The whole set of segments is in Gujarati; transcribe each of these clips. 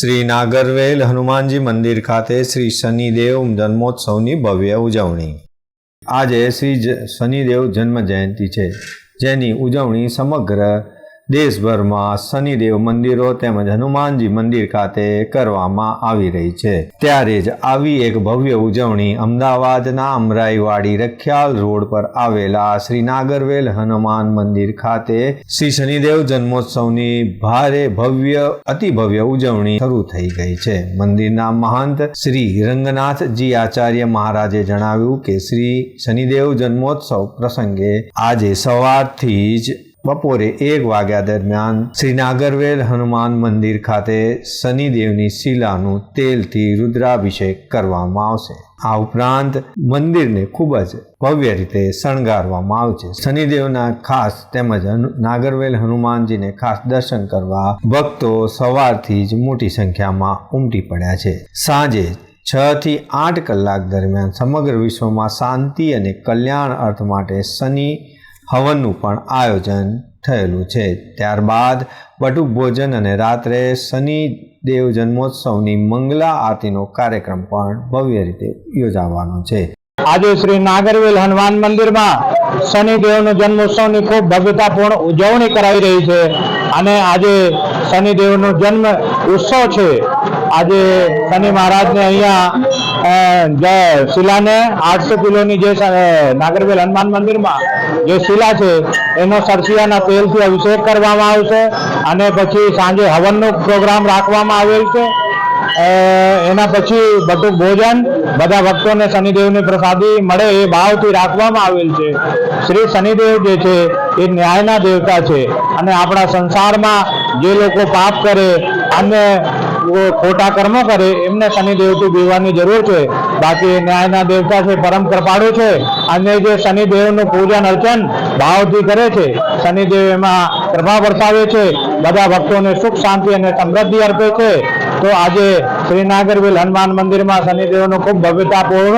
શ્રી નાગરવેલ હનુમાનજી મંદિર ખાતે શ્રી શનિદેવ જન્મોત્સવની ભવ્ય ઉજવણી. આજે શ્રી શનિદેવ જન્મ જયંતિ છે, જેની ઉજવણી સમગ્ર દેશભરમાં શનિદેવ મંદિરો તેમજ હનુમાનજી મંદિર ખાતે કરવામાં આવી રહી છે. ત્યારે જ આવી એક ભવ્ય ઉજવણી અમદાવાદના અમરાઈવાડી રખિયાલ રોડ પર આવેલા શ્રી નાગરવેલ હનુમાન મંદિર ખાતે શ્રી શનિદેવ જન્મોત્સવની ભારે ભવ્ય, અતિ ભવ્ય ઉજવણી શરૂ થઈ ગઈ છે. મંદિરના મહંત શ્રી રંગનાથજી આચાર્ય મહારાજે જણાવ્યું કે શ્રી શનિદેવ જન્મોત્સવ પ્રસંગે આજે સવારથી જ બપોરે એક વાગ્યા દરમિયાન શ્રી નાગરવેલ હનુમાન મંદિર ખાતે શનિદેવની શિલાનું તેલથી રુદ્રાભિષેક કરવામાં આવશે. આ ઉપરાંત મંદિરને ખૂબ જ ભવ્ય રીતે શણગારવામાં આવશે. શનિદેવના ખાસ તેમજ નાગરવેલ હનુમાનજીને ખાસ દર્શન કરવા ભક્તો સવારથી જ મોટી સંખ્યામાં ઉમટી પડ્યા છે. સાંજે છ થી આઠ કલાક દરમિયાન સમગ્ર વિશ્વમાં શાંતિ અને કલ્યાણ અર્થ માટે શનિ હવનનું પણ આયોજન થયેલું છે. ત્યારબાદ બટુક ભોજન અને રાત્રે શનિ દેવ જન્મોત્સવની મંગલા આરતીનો કાર્યક્રમ પણ ભવ્ય રીતે યોજાવાનો છે. આજે શ્રી નાગરવેલ હનુમાન મંદિરમાં શનિદેવનો જન્મોત્સવની ખૂબ ભવ્યતાપૂર્ણ ઉજવણી કરાઈ રહી છે અને આજે શનિદેવનો જન્મ ઉત્સવ છે. આજે શનિ મહારાજને અહીંયા જે શિલાને આઠસો કિલોની જે નાગરવેલ હનુમાન મંદિરમાં જે શિલા છે, એનો સરસિયાના તેલથી અભિષેક કરવામાં આવશે અને પછી સાંજે હવનનો પ્રોગ્રામ રાખવામાં આવેલ છે. એના પછી બધું ભોજન, બધા ભક્તોને શનિદેવની પ્રસાદી મળે એ ભાવથી રાખવામાં આવેલ છે. શ્રી શનિદેવ જે છે, એ ન્યાયના દેવતા છે અને આપણા સંસારમાં જે લોકો પાપ કરે અને ખોટા કર્મો કરે એમને શનિદેવથી બીવાની જરૂર છે બાકી ન્યાયના દેવતા છે પરમ કૃપાળુ છે અને જે શનિદેવનું પૂજન અર્ચન ભાવથી કરે છે, શનિદેવ એમાં કૃપા વરસાવે છે, બધા ભક્તોને સુખ, શાંતિ અને સમૃદ્ધિ અર્પે છે. તો આજે શ્રીનાગરવેલ હનુમાન મંદિરમાં શનિદેવનું ખૂબ ભવ્યતાપૂર્ણ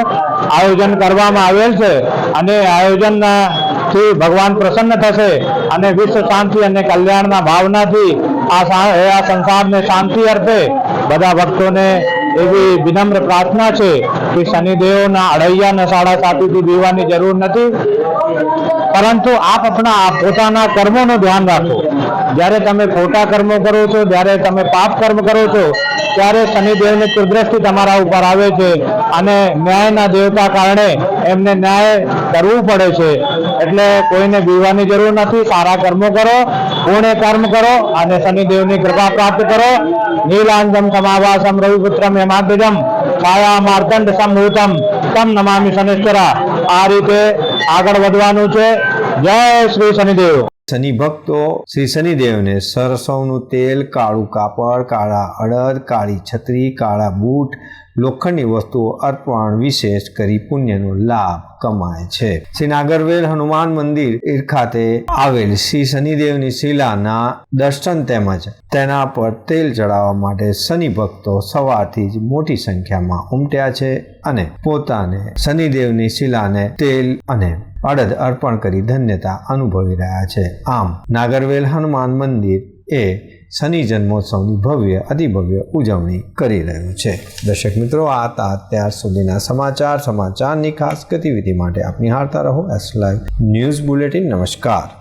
આયોજન કરવામાં આવેલ છે અને આયોજનથી ભગવાન પ્રસન્ન થશે અને વિશ્વ શાંતિ અને કલ્યાણના ભાવનાથી આ સંસારને શાંતિ અર્પે બધા ભક્તોને એવી વિનમ્ર પ્રાર્થના છે કે શનિદેવના અડૈયા ને સાડા સાતીથી જરૂર નથી. પરંતુ આપ આપણા પોતાના કર્મોનું ધ્યાન રાખો. જ્યારે તમે ખોટા કર્મો કરો છો, જ્યારે તમે પાપ કર્મ કરો છો, ત્યારે શનિદેવની કુદરતથી તમારા ઉપર આવે છે અને ન્યાયના દેવતા કારણે એમને ન્યાય કરવું પડે છે. એટલે કોઈને બીવાની જરૂર નથી. સારા કર્મો કરો પૂર્ણ કર્મ કરો અને શનિદેવની કૃપા પ્રાપ્ત કરો. નીલાંજમ સમાવાસમ રવિપુત્રમ યમાદ્યજમ છાયા માર્તંડ સમૂતમ તમ નમામી શનિશ્વરા આ રીતે આગળ વધવાનું છે. જય શ્રી શનિદેવ. શનિ ભક્તો, શ્રી શનિદેવને સરસવનું તેલ, કાળું કાપડ, કાળા અડદ, કાળી છત્રી, કાળા બૂટ લોખંડની વસ્તુઓ અર્પણ વિશેષ કરી પુણ્યનો લાભ કમાય છે. શ્રી નાગરવેલ હનુમાન મંદિર ખાતે આવેલ શ્રી શનિદેવની શિલાના દર્શન તેમજ તેના પર તેલ ચડાવવા માટે શનિ ભક્તો સવારથી જ મોટી સંખ્યામાં ઉમટ્યા છે અને પોતાને શનિદેવની શિલાને તેલ અને અડદ અર્પણ કરી ધન્યતા અનુભવી રહ્યા છે. આમ, નાગરવેલ હનુમાન મંદિર એ શનિ જન્મોત્સવની ભવ્ય, અતિભવ્ય ઉજવણી કરી રહ્યું છે. દર્શક મિત્રો, આ હતા અત્યાર સુધીના સમાચાર. સમાચારની ખાસ ગતિવિધિ માટે આપ નિહાળતા રહો. એસ લાઈવ ન્યૂઝ બુલેટિન નમસ્કાર.